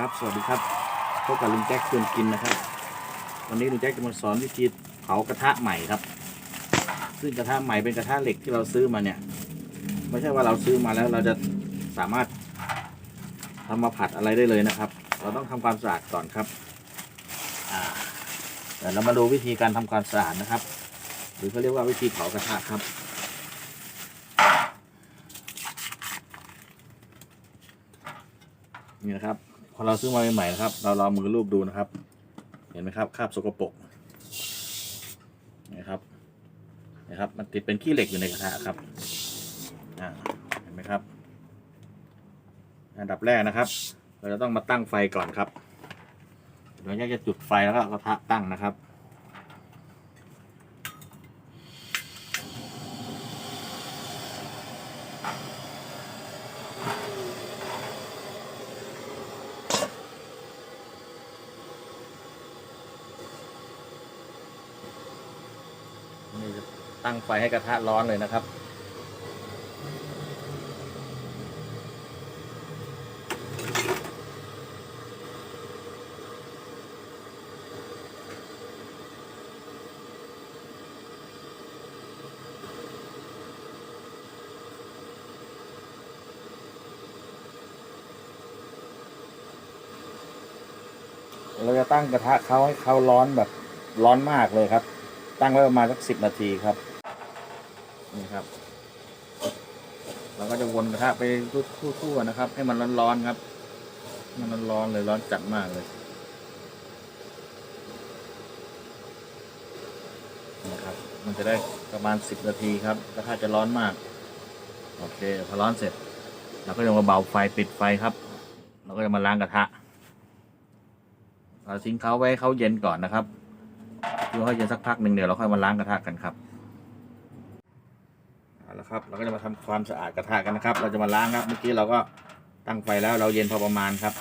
ครับ สวัสดีครับพบกับลุงแจ็คชวนกินนะครับ วันนี้ลุงแจ็คจะมาสอนวิธีเผากระทะใหม่ครับ ซึ่งกระทะใหม่เป็นกระทะเหล็กที่เราซื้อมาเนี่ย ไม่ใช่ว่าเราซื้อมาแล้วเราจะสามารถทำมาผัดอะไรได้เลยนะครับ เราต้องทำความสะอาดก่อนครับเดี๋ยวเรามาดูวิธีการทำความสะอาดนะครับ หรือเขาเรียกว่าวิธีเผากระทะครับนี่นะครับ พอเราซื้อมาใหม่ๆนะครับ เราลองมือรูปดูนะครับ เห็นไหมครับคราบสกปรกนะครับนะครับ มันติดเป็นขี้เหล็กอยู่ในกระทะครับเห็นไหมครับ อันดับแรกนะครับ เราจะต้องมาตั้งไฟก่อนครับเราจะจุดไฟแล้วก็กระทะตั้งนะครับ นี่จะ ตั้งไฟให้กระทะร้อนเลยนะครับ เราจะตั้งกระทะเขาให้เขาร้อนแบบร้อนมากเลยครับ ตั้งไว้ประมาณสักสิบนาทีครับ ครับเราก็จะวนกระทะไปทั่วๆนะครับ ให้มันร้อนๆครับ มันร้อนๆเลยร้อนจัดมากเลยนะครับมันจะได้ประมาณสิบนาทีครับกระทะจะร้อนมาก โอเคพอร้อนเสร็จ เราก็จะมาเบาไฟปิดไฟครับ เราก็จะมาล้างกระทะเราทิ้งเขาไว้เขาเย็นก่อนนะครับดูเขาเย็นสักพักหนึ่งเดี๋ยวเราค่อยมาล้างกระทะกันครับ เอาละครับ เราก็จะมาทำความสะอาดกระทะกันนะครับ เราจะมาล้างครับเมื่อกี้เราก็ตั้งไฟแล้วเราเย็นพอประมาณครับ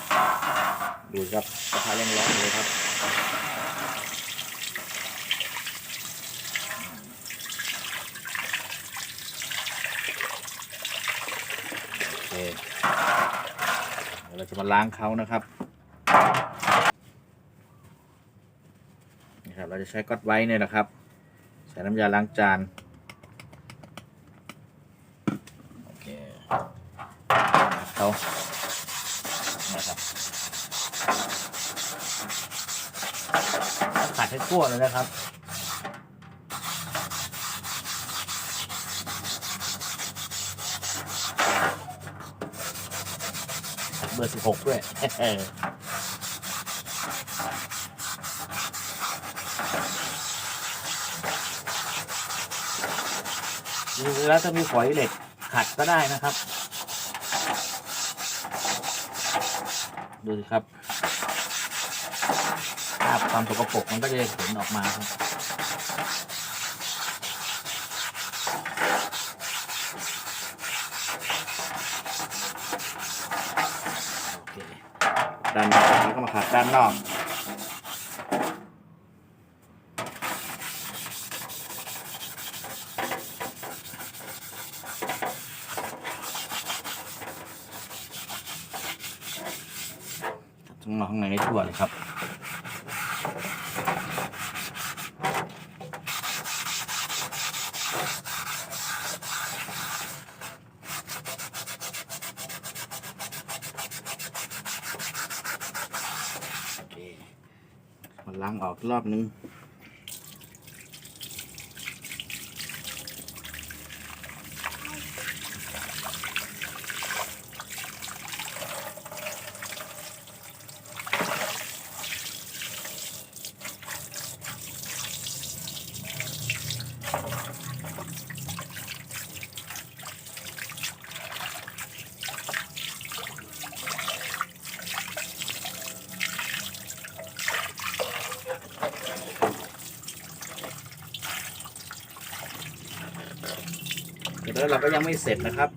ดูครับกระทะยังร้อนเลยครับโอเคเดี๋ยวเราจะมาล้างเขานะครับนี่ครับเราจะใช้ก๊อตไว้เนี่ยนะครับใส่น้ำยาล้างจาน โอเคเขา นะครับขัดให้ทั่วเลยนะครับเบอร์สิบหกด้วยแล้วถ้ามีฝอยเหล็กขัดก็ได้นะครับ ดูสิครับภาพความสกปรกมันก็จะเห็นออกมาครับด้านนอกแล้วก็มาขัดด้านนอก ทั้งนอกข้างในได้ทั่วเลยครับมันล้างออกรอบนึง เดี๋ยวเราก็ยังไม่เสร็จนะครับ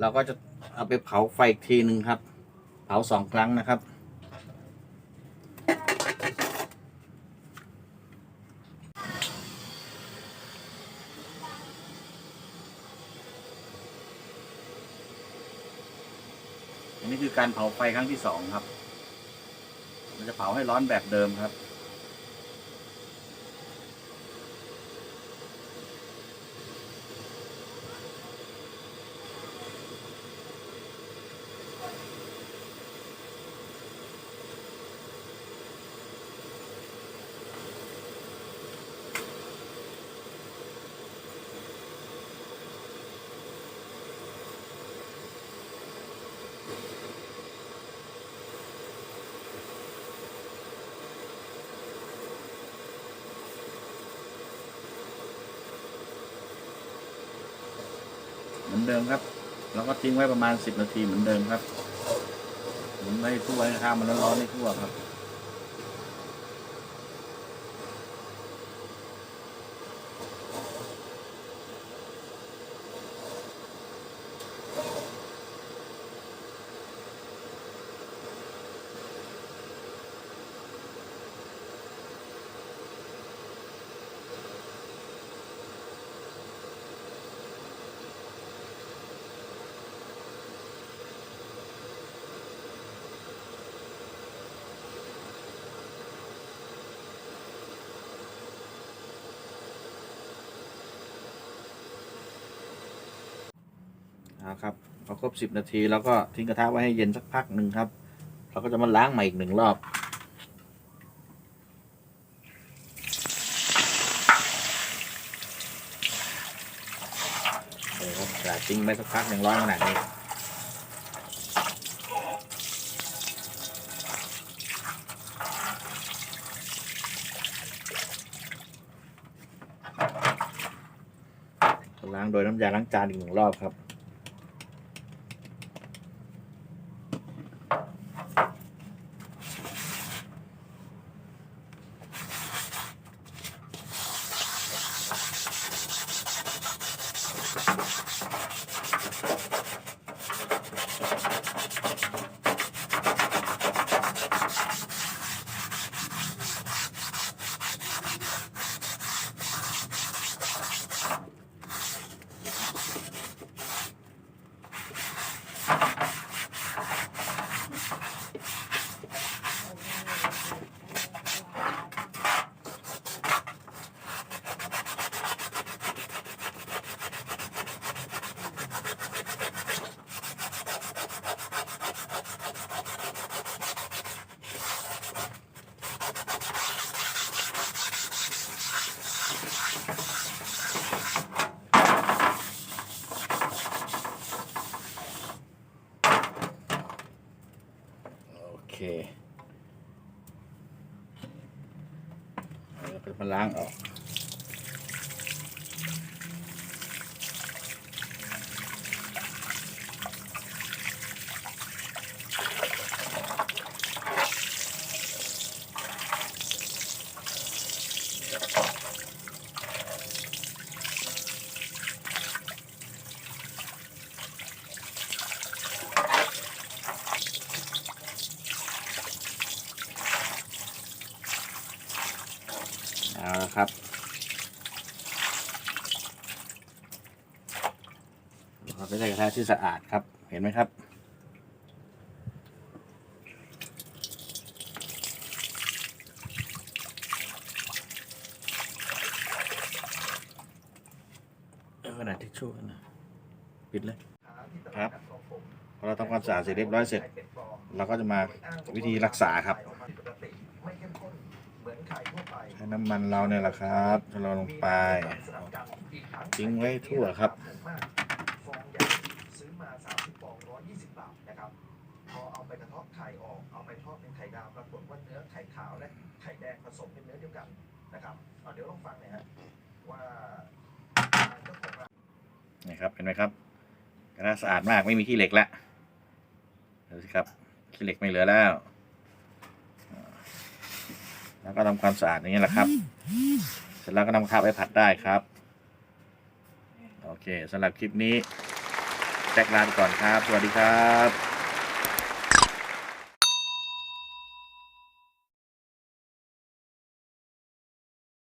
เราก็จะเอาไปเผาไฟอีกทีหนึ่งครับ เผาสองครั้งนะครับ อันนี้คือการเผาไฟครั้งที่สองครับ เราจะเผาให้ร้อนแบบเดิมครับ เดิมครับ แล้วก็ทิ้งไว้ประมาณสิบนาทีเหมือนเดิมครับผมให้ทั่วให้ข้าวมันร้อนๆให้ทั่วครับ นะครับพอครบสิบนาทีแล้วก็ทิ้งกระทะไว้ให้เย็นสักพักหนึ่งครับ เราก็จะมาล้างใหม่อีกหนึ่งรอบเออครับแต่ทิ้งไว้สักพักหนึ่งร้อนขนาดนี้ล้างโดยน้ำยาล้างจานอีกหนึ่งรอบครับ โอ เคเราจะมาล้างออก เราไปใส่กระทะที่สะอาดครับ เห็นไหมครับเออกระดาษทิชชู่นะปิดเลยครับพอเราทำความสะอาดเสร็จเรียบร้อยเสร็จ เราก็จะมาวิธีรักษาครับใช้น้ำมันเราเนี่ยแหละครับเราลงไปทิ้งไว้ทั่วครับ ฟองใหญ่ซื้อมา30ฟอง120 บาทนะครับ พอเอา ไปกระเทาะไข่ออกเอาไปทอดเป็นไข่ดาวปรากฏว่าเนื้อไข่ขาวและไข่แดงผสมเป็นเนื้อเดียวกันนะครับเอาเดี๋ยวลองฟังหน่อยฮะว่าเจ้าของร้านนี่ครับเห็นไหมครับกระทะสะอาดมากไม่มีขี้เหล็กแล้วดูสิครับขี้เหล็กไม่เหลือแล้ว แล้วก็ทำความสะอาดอย่างนี้แหละครับ เสร็จแล้วก็นำข้าวไปผัดได้ครับ โอเคสำหรับคลิปนี้แจ็คลาไปก่อนครับ สวัสดีครับ